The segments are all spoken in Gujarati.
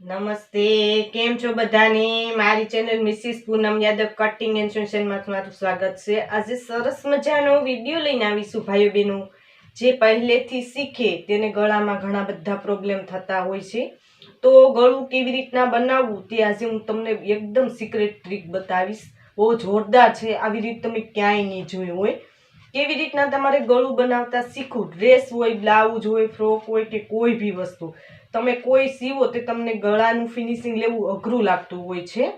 નમસ્તે, કેમ છો બધાની? મારી channel Mrs Poonam Yadav cutting and સોલ્યુશનમાં તમારું સ્વાગત છે. આજે સરસ મજાનો વીડિયો લઈને આવીશું ભાઈઓ બહેનો જે પહેલેથી શીખે તેને ગળામાં ઘણા બધા પ્રોબ્લેમ થતા હોય છે. તો ગળું કેવી રીતના બનાવવું તે આજે હું તમને એકદમ સિક્રેટ ટ્રીક બતાવીશ. બહુ જોરદાર છે. આવી રીત તમે ક્યાંય નહીં જોયું હોય. કેવી રીતના તમારે ગળું બનાવતા શીખવું? ડ્રેસ હોય, બ્લાઉઝ હોય, ફ્રોક હોય કે કોઈ બી વસ્તુ. તમે કોઈ સીવો તે તમને ગળાનું ફિનિશિંગ લેવું અઘરું લાગતું હોય છે.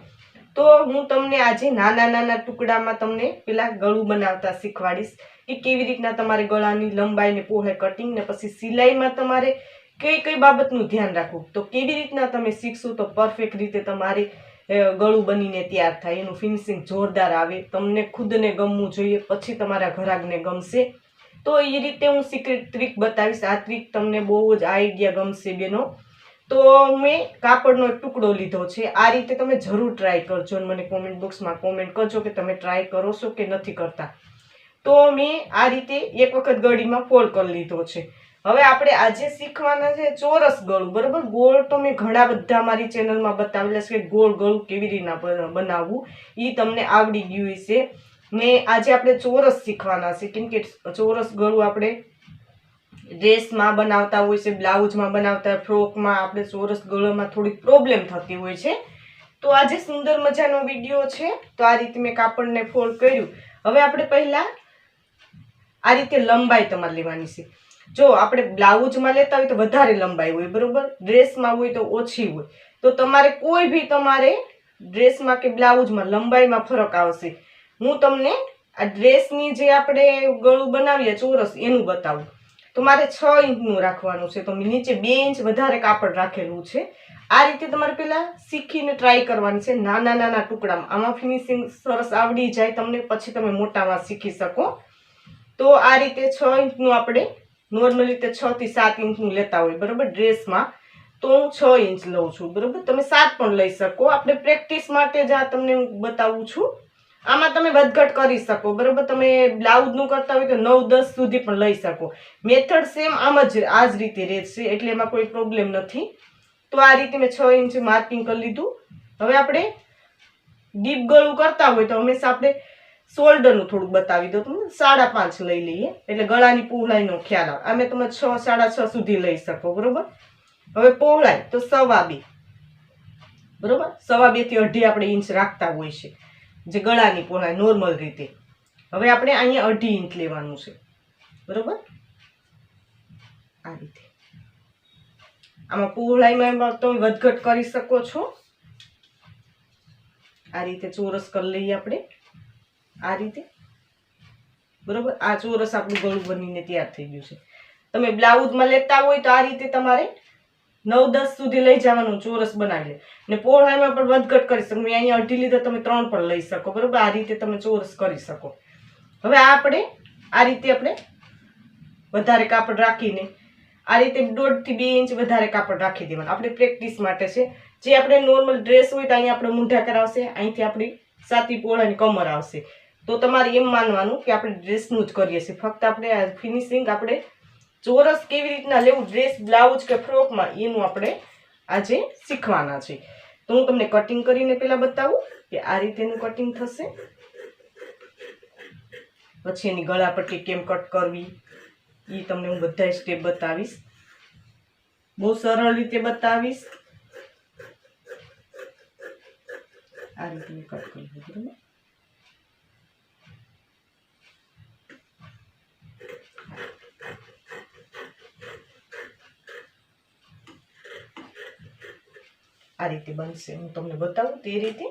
તો હું તમને આજે નાના નાના ટુકડામાં તમને પેલા ગળું બનાવતા શીખવાડીશ. કે કેવી રીતના તમારે ગળાની લંબાઈ ને પહોળાઈ કટિંગ ને પછી સિલાઈમાં તમારે કઈ કઈ બાબતનું ધ્યાન રાખવું? તો કેવી રીતના તમે શીખશો તો પરફેક્ટ રીતે તમારે ગળું બનીને તૈયાર થાય, એનું ફિનિશિંગ જોરદાર આવે. તમને ખુદને ગમવું જોઈએ, પછી તમારા ઘરાકને ગમશે. તો એ રીતે હું સિક્રેટ ટ્રીક બતાવીશ. આ ટ્રીક તમને બહુ જ આઈડિયા ગમશે બેનો. તો મેં કાપડનો એક ટુકડો લીધો છે. આ રીતે તમે જરૂર ટ્રાય કરજો અને મને કોમેન્ટ બોક્સમાં કોમેન્ટ કરજો કે તમે ટ્રાય કરો છો કે નથી કરતા. તો મેં આ રીતે એક વખત ગળીમાં ફોલ્ડ કરી લીધો છે. હવે આપણે આજે શીખવાના છે ચોરસ ગળું, બરાબર? ગોળ તો મેં ઘણા બધા મારી ચેનલમાં બતાવેલા છે કે ગોળ ગળું કેવી રીતના બન- બનાવવું એ તમને આવડી ગયું હશે. મેં આજે આપણે ચોરસ શીખવાના છે, કેમ કે ચોરસ ગળું આપણે ડ્રેસમાં બનાવતા હોય છે, બ્લાઉઝમાં બનાવતા ફ્રોકમાં આપણે ચોરસ ગળામાં થોડીક પ્રોબ્લેમ થતી હોય છે. તો આજે સુંદર મજાનો વીડિયો છે, તો આ રીતે મેં કાપડને ફોલ્ડ કર્યું. હવે આપણે પહેલાં આ રીતે લંબાઈ તમારે લેવાની છે. જો આપણે બ્લાઉઝમાં લેતા હોય તો વધારે લંબાઈ હોય, બરોબર? ડ્રેસમાં હોય તો ઓછી હોય. તો તમારે કોઈ બી તમારે ડ્રેસમાં કે બ્લાઉઝમાં લંબાઈમાં ફરક આવશે. હું તમને આ ડ્રેસની જે આપણે ગળું બનાવીએ ચોરસ, એનું બતાવું. તો મારે છ ઇંચનું રાખવાનું છે. તો નીચે બે ઇંચ વધારે કાપડ રાખેલું છે. આ રીતે તમારે પહેલાં શીખીને ટ્રાય કરવાની છે. નાના નાના ટુકડામાં. આમાં ફિનિશિંગ સરસ આવડી જાય તમને, પછી તમે મોટામાં શીખી શકો. તો આ રીતે છ ઇંચનું આપણે નોર્મલ રીતે છ થી સાત ઇંચનું લેતા હોય, બરાબર? ડ્રેસમાં તો હું છ ઇંચ લઉં છું, બરાબર? તમે સાત પણ લઈ શકો. આપણે પ્રેક્ટિસ માટે જ આ તમને હું બતાવું છું. આમાં તમે વધઘટ કરી શકો, બરાબર? તમે બ્લાઉઝનું કરતા હોય તો નવ, દસ સુધી પણ લઈ શકો. મેથડ સેમ આમ જ આ જ રીતે રહેશે, એટલે એમાં કોઈ પ્રોબ્લેમ નથી. તો આ રીતે મેં છ ઇંચ માર્કિંગ કરી લીધું. હવે આપણે ડીપ ગળું કરતા હોય તો હંમેશા આપણે શોલ્ડરનું થોડુંક બતાવી દો તમને. સાડા પાંચ લઈ લઈએ. એટલે ગળાની પહોળાઈનો ખ્યાલ આવે. અમે તમે છ, સાડા છ સુધી લઈ શકો, બરોબર? હવે પહોળાઈ તો સવા બે. બરોબર? સવા બેથી અઢી આપણે ઇંચ રાખતા હોય છે. જે ગળાની પહોળાઈ નોર્મલ રીતે. હવે આપણે અહીંયા અઢી ઇંચ લેવાનું છે. બરોબર? આ રીતે. આમાં પહોળાઈમાં તમે વધઘટ કરી શકો છો. આ રીતે ચોરસ કરી લઈએ આપણે. આ રીતે? બરોબર? આ ચોરસ આપણું ગળું બનીને તૈયાર થઈ ગયું છે. તમે બ્લાઉઝમાં લેતા હોય તો આ રીતે તમારે નવ દસ સુધી લઈ જવાનું ચોરસ બનાવી લે ને પહોળાઈમાં પણ વધઘટ કરી શકો. મેં અહીંયા અઢી લીધા, તમે ત્રણ પણ લઈ શકો. બરોબર? આ રીતે તમે ચોરસ કરી શકો. હવે આપણે આ રીતે આપણે વધારે કાપડ રાખીને, આ રીતે દોઢથી બે ઇંચ વધારે કાપડ રાખી દેવાનું. આપણે પ્રેક્ટિસ માટે છે. જે આપણે નોર્મલ ડ્રેસ હોય તો અહીંયા આપણે મૂંઢા કરાવશે, અહીંથી આપણી સાતી પોળાની કમર આવશે. તો તમારે એમ માનવાનું કે આપણે ડ્રેસનું જ કરીએ છીએ. ફક્ત આપણે ફિનિશિંગ આપણે ચોરસ કેવી રીતના લેવું, ડ્રેસ, બ્લાઉઝ કે ફ્રોકમાં, એનું આપણે આજે શીખવાના છે. તો હું તમને કટિંગ કરીને પહેલાં બતાવું કે આ રીતેનું કટિંગ થશે. પછી એની ગળાપટ્ટી કેમ કટ કરવી એ તમને હું બધા સ્ટેપ બતાવીશ. બહુ સરળ રીતે બતાવીશ. આ રીતે કટ કરી લીધું આ રીતે બનશે. હું તમને બતાવું તે રીતે.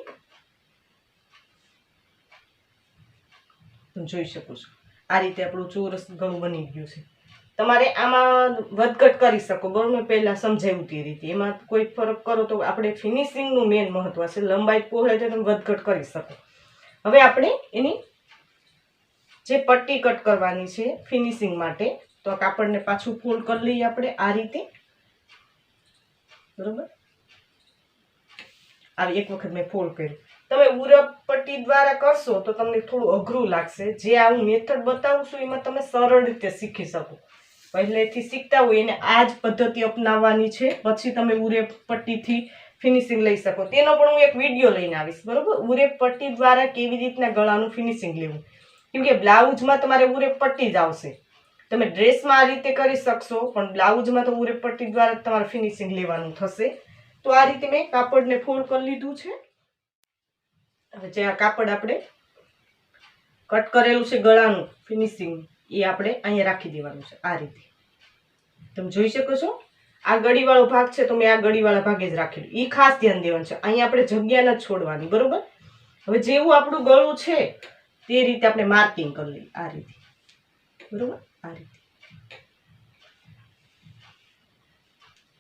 જોઈ શકું છું. આ રીતે આપણું ચોરસ ગળું બની ગયું છે. તમારે આમાં વધઘટ કરી શકો. બરાબર મેં પહેલાં સમજાવ્યું તે રીતે. એમાં કોઈ ફરક કરો તો આપણે ફિનિશિંગનું મેન મહત્વ છે. લંબાઈ પહોળે તો તમે વધઘટ કરી શકો. હવે આપણે એની જે પટ્ટી કટ કરવાની છે ફિનિશિંગ માટે, તો આ કાપડને પાછું ફોલ્ડ કરી લઈએ આપણે આ રીતે. બરોબર? આવી એક વખત મેં ફોલ્ડ કર્યું. તમે ઉરપટ્ટી દ્વારા કરશો તો તમને થોડું અઘરું લાગશે. જે આ હું મેથડ બતાવું છું, એમાં તમે સરળ રીતે શીખી શકો. પહેલેથી શીખતા હોય એને આ જ પદ્ધતિ અપનાવવાની છે. પછી તમે ઉરેપટ્ટીથી ફિનિશિંગ લઈ શકો. તેનો પણ હું એક વીડિયો લઈને આવીશ. બરાબર? ઉરેપટ્ટી દ્વારા કેવી રીતના ગળાનું ફિનિશિંગ લેવું? કેમકે બ્લાઉઝમાં તમારે ઉરેપટ્ટી જ આવશે. તમે ડ્રેસમાં આ રીતે કરી શકશો, પણ બ્લાઉઝમાં તો ઉરેપટ્ટી દ્વારા તમારે ફિનિશિંગ લેવાનું થશે. તો આ રીતે મેં કાપડને ફોલ્ડ કરી લીધું છે. હવે જે આ કાપડ આપણે કટ કરેલું છે ગળાનું ફિનિશિંગ એ આપણે અહીંયા રાખી દેવાનું છે આ રીતે. તમે જોઈ શકો છો, આ ગળીવાળો ભાગ છે તો મેં આ ગળીવાળા ભાગે જ રાખેલું. એ ખાસ ધ્યાન દેવાનું છે. અહીંયા આપણે જગ્યા નથી છોડવાની, બરોબર? હવે જેવું આપણું ગળું છે, તે રીતે આપણે માર્કિંગ કરી લઈએ આ રીતે. બરોબર? આ રીતે.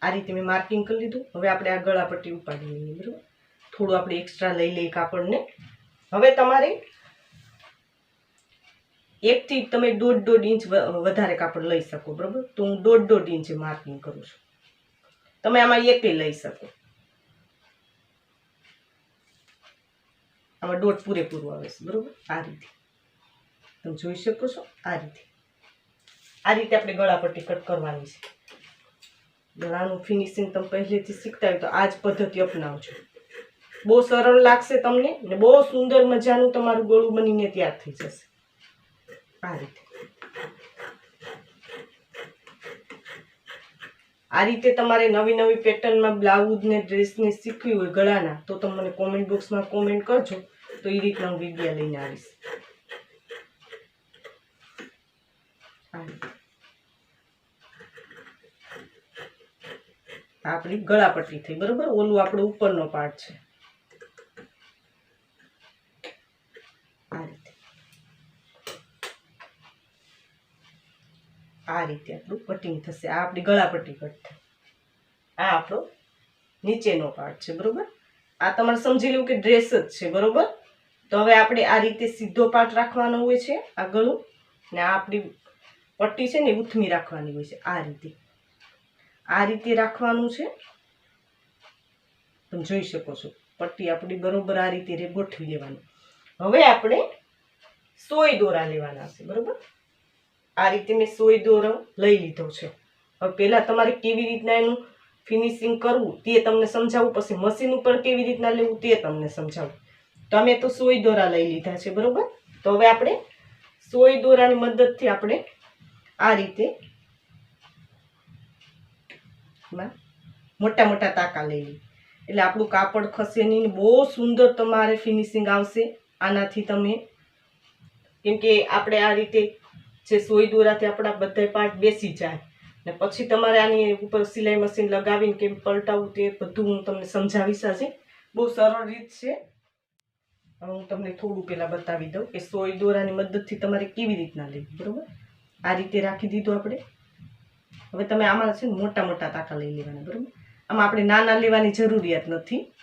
આ રીતે મેં માર્કિંગ કરી લીધું. હવે આપણે આ ગળા પટ્ટી ઉપાડી લઈએ, બરાબર? થોડું આપણે એક્સ્ટ્રા લઈ લઈએ કાપડને હવે તમારે એકથી તમે દોઢ દોઢ ઇંચ વધારે કાપડ લઈ શકો, બરાબર? તો હું દોઢ દોઢ ઇંચે માર્કિંગ કરું છું. તમે આમાં એકે લઈ શકો. આમાં દોઢ પૂરેપૂરું આવે છે, બરાબર? આ રીતે. તમે જોઈ શકો છો? આ રીતે. આ રીતે આપણે ગળાપટ્ટી કટ કરવાની છે. ગળાનું ફિનિશિંગ તમે પહેલેથી શીખતા હોય તો આ જ પદ્ધતિ અપનાવજો. બહુ સરળ લાગશે તમને ને બહુ સુંદર મજાનું તમારું ગળું બનીને તૈયાર થઈ જશે. આ રીતે. આ રીતે તમારે નવી નવી પેટર્નમાં બ્લાઉઝ ને ડ્રેસને શીખવી હોય ગળાના, તો તમે મને કોમેન્ટ બોક્સમાં કોમેન્ટ કરજો. તો એ રીતના હું વિડીયા લઈને આવીશ. આ રીતે. આપણી ગળાપટ્ટી થઈ, બરોબર? ઓલું આપણો ઉપરનો પાર્ટ છે. આ રીતે. આ રીતે આપણું કટિંગ થશે. આ આપણી ગળાપટ્ટી કટ આ આપણો નીચેનો પાર્ટ છે, બરોબર? આ તમારે સમજી લેવું કે ડ્રેસ જ છે, બરોબર? તો હવે આપણે આ રીતે સીધો પાર્ટ રાખવાનો હોય છે, આ ગળું. ને આ આપણી પટ્ટી છે ને ઉથમી રાખવાની હોય છે, આ રીતે. આ રીતે રાખવાનું છે. તમે જોઈ શકો છો, પટ્ટી આપણી બરોબર આ રીતે ગોઠવી લેવાની. હવે આપણે સોય દોરા લેવાના છે, બરોબર? આ રીતે મેં સોય દોરો લઈ લીધો છે. હવે પહેલાં તમારે કેવી રીતના એનું ફિનિશિંગ કરવું તે તમને સમજાવું, પછી મશીન ઉપર કેવી રીતના લેવું તે તમને સમજાવું. તમે તો સોય દોરા લઈ લીધા છે, બરોબર? તો હવે આપણે સોય દોરાની મદદથી આપણે આ રીતે એમાં મોટા મોટા તાકા લઈ એટલે આપણું કાપડ ખસે નહીં બહુ સુંદર તમારે ફિનિશિંગ આવશે. આનાથી તમે કેમ કે આપણે આ રીતે જે સોય દોરાથી આપણા બધા પાર્ટ બેસી જાય. ને પછી તમારે આની ઉપર સિલાઈ મશીન લગાવીને કેમ પલટાવવું તે બધું હું તમને સમજાવીશ આજે. બહુ સરળ રીત છે. હવે હું તમને થોડું પહેલાં બતાવી દઉં કે સોય દોરાની મદદથી તમારે કેવી રીતના લેવી, બરાબર? આ રીતે રાખી દીધું આપણે. હવે તમે આમાં છે ને મોટા મોટા તાકા લઈ લેવાના, બરાબર? આમાં આપણે નાના લેવાની જરૂરિયાત નથી.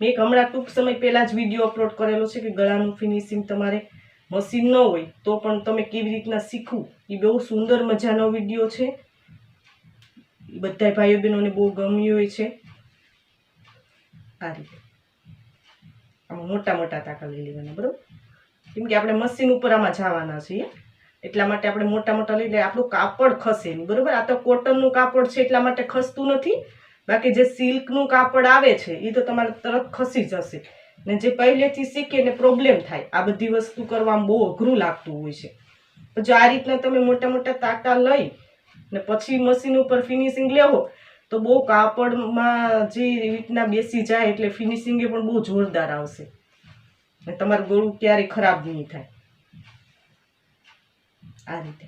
મેં એક હમણાં ટૂંક સમય પહેલાં જ વીડિયો અપલોડ કરેલો છે કે ગળાનું ફિનિશિંગ તમારે મશીન ન હોય તો પણ તમે કેવી રીતના શીખવું? એ બહુ સુંદર મજાનો વીડિયો છે. એ બધા ભાઈઓ બહેનોને બહુ ગમ્યું હોય છે. આ રીતે. આમાં મોટા મોટા તાકા લઈ લેવાના, બરાબર? કેમ કે આપણે મશીન ઉપર આમાં જવાના છીએ. એટલા માટે આપણે મોટા મોટા લઈ લઈએ આપણું કાપડ ખસે નહીં બરાબર? આ તો કોટનનું કાપડ છે, એટલા માટે ખસતું નથી. બાકી જે સિલ્કનું કાપડ આવે છે એ તો તમારે તરત ખસી જશે. ને જે પહેલેથી શીખે ને પ્રોબ્લેમ થાય. આ બધી વસ્તુ કરવામાં બહુ અઘરું લાગતું હોય છે. જો આ રીતના તમે મોટા મોટા તાકા લઈ ને પછી મશીન ઉપર ફિનિશિંગ લેવો તો બહુ કાપડમાં જે રીતના બેસી જાય એટલે ફિનિશિંગ પણ બહુ જોરદાર આવશે. ને તમારું ગળું ક્યારેય ખરાબ નહીં થાય. આ રીતે.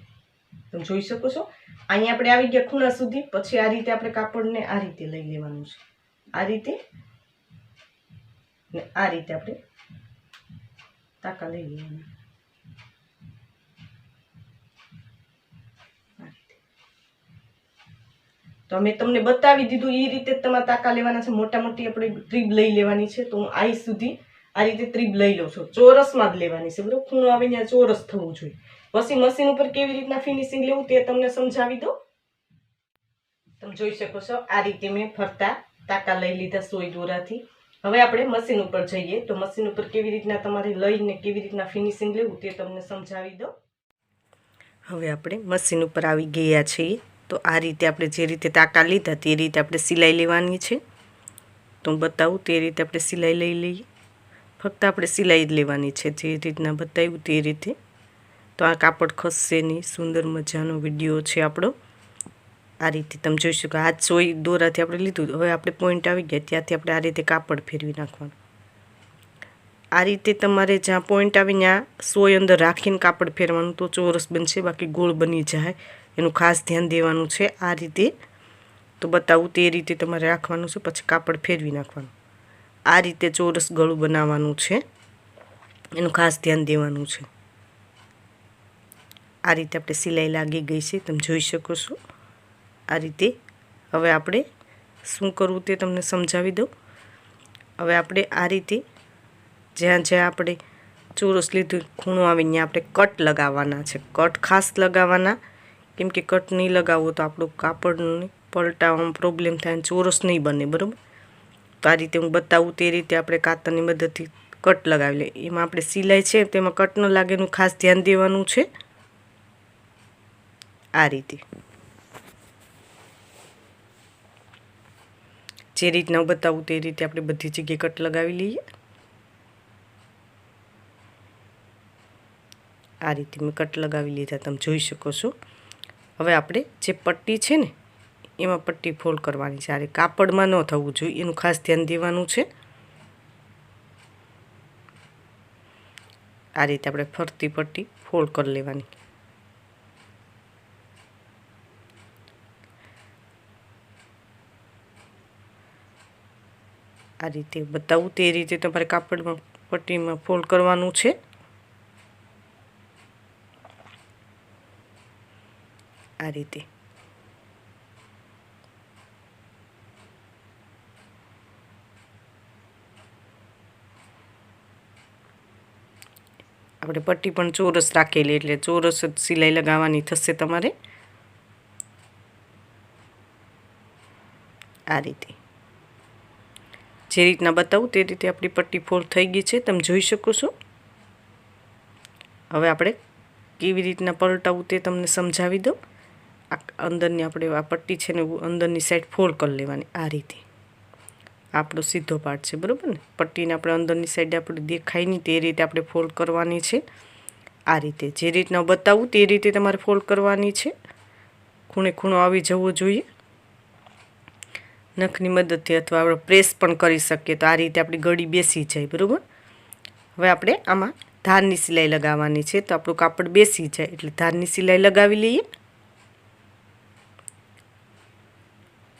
તમે જોઈ શકો છો. અહીંયા આપણે આવી ગયા ખૂણા સુધી. પછી આ રીતે આપણે કાપડને આ રીતે લઈ લેવાનું છે. આ રીતે આ રીતે આપણે તાકા લઈ લેવાના. તો મેં તમને બતાવી દીધું એ રીતે તમારે તાકા લેવાના છે. મોટા મોટી આપણે ટ્રીબ લઈ લેવાની છે. તો હું આઈ સુધી આ રીતે ત્રીબ લઈ લઉં છું. ચોરસમાં જ લેવાની છે. બરાબર? ખૂણો આવીને આ ચોરસ થવું જોઈએ. પછી મશીન ઉપર કેવી રીતના ફિનિશિંગ લેવું તે તમને સમજાવી દઉં. તમે જોઈ શકો છો, આ રીતે મેં ફરતા તાકા લઈ લીધા સોય દોરાથી. હવે આપણે મશીન ઉપર જઈએ, તો મશીન ઉપર કેવી રીતના તમારે લઈને કેવી રીતના ફિનિશિંગ લેવું તે તમને સમજાવી દો હવે આપણે મશીન ઉપર આવી ગયા છીએ, તો આ રીતે આપણે જે રીતે તાકા લીધા તે રીતે આપણે સિલાઈ લેવાની છે. તો બતાવું, તે રીતે આપણે સિલાઈ લઈ લઈએ. ફક્ત આપણે સિલાઈ જ લેવાની છે, જે રીતના બતાવ્યું તે રીતે. તો આ કાપડ ખસશે નહીં સુંદર મજાનો વીડિયો છે આપણો. આ રીતે તમે જોઈ શકો. આ સોય દોરાથી આપણે લીધું. હવે આપણે પોઈન્ટ આવી ગયા. ત્યાંથી આપણે આ રીતે કાપડ ફેરવી નાખવાનું. આ રીતે તમારે જ્યાં પોઈન્ટ આવી ત્યાં સોય અંદર રાખીને કાપડ ફેરવાનું તો ચોરસ બનશે, બાકી ગોળ બની જાય. એનું ખાસ ધ્યાન દેવાનું છે આ રીતે. તો બતાવું તે રીતે તમારે રાખવાનું છે, પછી કાપડ ફેરવી નાખવાનું. આ રીતે ચોરસ ગળું બનાવવાનું છે. એનું ખાસ ધ્યાન દેવાનું છે. આ રીતે આપણે સિલાઈ લાગી ગઈ છે, તમે જોઈ શકો છો. આ રીતે. હવે આપણે શું કરવું તે તમને સમજાવી દઉં. હવે આપણે આ રીતે જ્યાં જ્યાં આપણે ચોરસ લીધું, ખૂણો આવે ત્યાં આપણે કટ લગાવવાના છે. કટ ખાસ લગાવવાના. કેમ કે કટ નહીં લગાવવો તો આપણું કાપડને પલટાવવામાં પ્રોબ્લેમ થાય ચોરસ નહીં બને, બરાબર? તો આ રીતે હું બતાવું તે રીતે આપણે કાતરની મદદથી કટ લગાવી લઈએ. એમાં આપણે સિલાઈ છે, તેમાં કટ ન લાગે એનું ખાસ ધ્યાન દેવાનું છે. આ રીતે. જે રીતના બતાવું તે રીતે આપણે બધી જગ્યાએ કટ લગાવી લઈએ. આ રીતે મેં કટ લગાવી લીધા, તમે જોઈ શકો છો. હવે આપણે જે પટ્ટી છે ને, એમાં પટ્ટી ફોલ્ડ કરવાની છે. આ કાપડમાં ન થવું જોઈએ, એનું ખાસ ધ્યાન દેવાનું છે. આ રીતે આપણે ફરતી પટ્ટી ફોલ્ડ કરી લેવાની. આ રીતે બતાવું તે રીતે તમારે કાપડમાં, પટ્ટીમાં ફોલ્ડ કરવાનું છે. આ રીતે. આપણે પટ્ટી પણ ચોરસ રાખેલી, એટલે ચોરસ જ સિલાઈ લગાવવાની થશે તમારે. આ રીતે. જે રીતના બતાવું તે રીતે આપણી પટ્ટી ફોલ્ડ થઈ ગઈ છે. તમે જોઈ શકો છો. હવે આપણે કેવી રીતના પલટાવું તે તમને સમજાવી દઉં. આ અંદરની આપણે આ પટ્ટી છે ને અંદરની સાઈડ ફોલ્ડ કરી લેવાની આ રીતે. આપણો સીધો પાર્ટ છે, બરાબર ને? પટ્ટીને આપણે અંદરની સાઈડ આપણે દેખાય નહીં તે રીતે આપણે ફોલ્ડ કરવાની છે. આ રીતે. જે રીતના બતાવું તે રીતે તમારે ફોલ્ડ કરવાની છે. ખૂણે ખૂણો આવી જવો જોઈએ. નખની મદદથી અથવા આપણે પ્રેસ પણ કરી શકીએ. તો આ રીતે આપણી ગળી બેસી જાય, બરાબર? હવે આપણે આમાં ધારની સિલાઈ લગાવવાની છે. તો આપણું કાપડ બેસી જાય, એટલે ધારની સિલાઈ લગાવી લઈએ.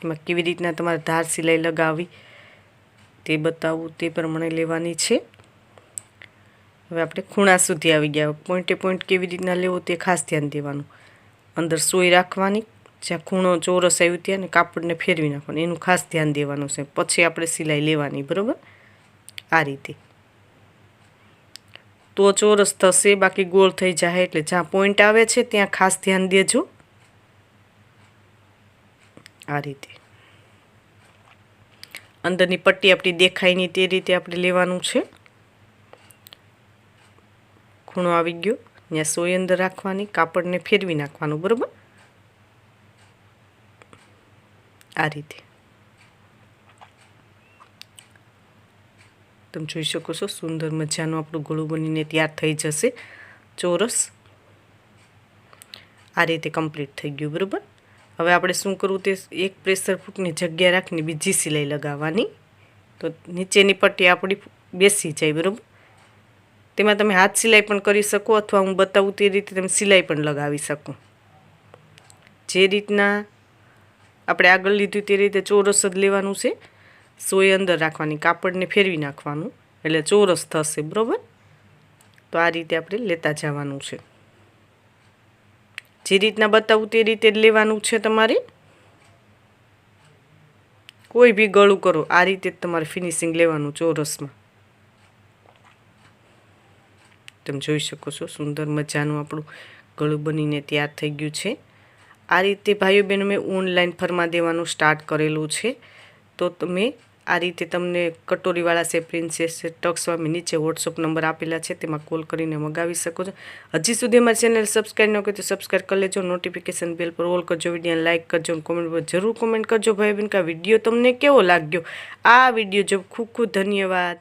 એમાં કેવી રીતના તમારે ધાર સિલાઈ લગાવવી તે બતાવવું તે પ્રમાણે લેવાની છે. હવે આપણે ખૂણા સુધી આવી ગયા. પોઈન્ટે પોઈન્ટ કેવી રીતના લેવો તે ખાસ ધ્યાન દેવાનું. અંદર સોય રાખવાની. જ્યાં ખૂણો ચોરસ આવ્યું ત્યાં કાપડને ફેરવી નાખવાનું. એનું ખાસ ધ્યાન દેવાનું છે. પછી આપણે સિલાઈ લેવાની, બરાબર? આ રીતે. તો ચોરસ થશે, બાકી ગોળ થઈ જાય એટલે જ્યાં પોઈન્ટ આવે છે, ત્યાં ખાસ ધ્યાન દેજો. આ રીતે. અંદરની પટ્ટી આપણી દેખાય નહીં તે રીતે આપણે લેવાનું છે. ખૂણો આવી ગયો. ત્યાં સોય અંદર રાખવાની, કાપડને ફેરવી નાખવાનું, બરાબર? આ રીતે. તમે જોઈ શકો છો, સુંદર મજાનું આપણું ગળું બનીને તૈયાર થઈ જશે. ચોરસ આ રીતે કમ્પ્લીટ થઈ ગયું, બરાબર? હવે આપણે શું કરવું તે એક પ્રેશર ફૂટની જગ્યા રાખીને બીજી સિલાઈ લગાવવાની. તો નીચેની પટ્ટી આપણી બેસી જાય, બરાબર? તેમાં તમે હાથ સિલાઈ પણ કરી શકો અથવા હું બતાવું તે રીતે તમે સિલાઈ પણ લગાવી શકો. જે રીતના આપણે આગળ લીધું તે રીતે ચોરસ જ લેવાનું છે. સોય અંદર રાખવાની, કાપડને ફેરવી નાખવાનું, એટલે ચોરસ થશે, બરાબર? તો આ રીતે આપણે લેતા જવાનું છે. જે રીતના બતાવું તે રીતે જ લેવાનું છે તમારે. કોઈ બી ગળું કરો, આ રીતે જ તમારે ફિનિશિંગ લેવાનું ચોરસમાં. તમે જોઈ શકો છો, સુંદર મજાનું આપણું ગળું બનીને તૈયાર થઈ ગયું છે. આ રીતે ભાઈઓ બહેનો મેં ઓનલાઈન ફરમા દેવાનું સ્ટાર્ટ કરેલું છે. તો તમે આ રીતે તમને કટોરીવાળા છે પ્રિન્સેસ છે ટક્સવામી નીચે વોટ્સઅપ નંબર આપેલા છે, તેમાં કોલ કરીને મગાવી શકો છો. હજી સુધી અમારી ચેનલ સબસ્ક્રાઈબ ન કરી તો સબસ્ક્રાઈબ કરી લેજો નોટિફિકેશન બેલ પર ઓલ કરજો વીડિયો લાઇક કરજો અને કોમેન્ટ પર જરૂર કોમેન્ટ કરજો ભાઈ બેન કે વીડિયો તમને કેવો લાગ્યો? આ વીડિયો જો ખૂબ ખૂબ ધન્યવાદ.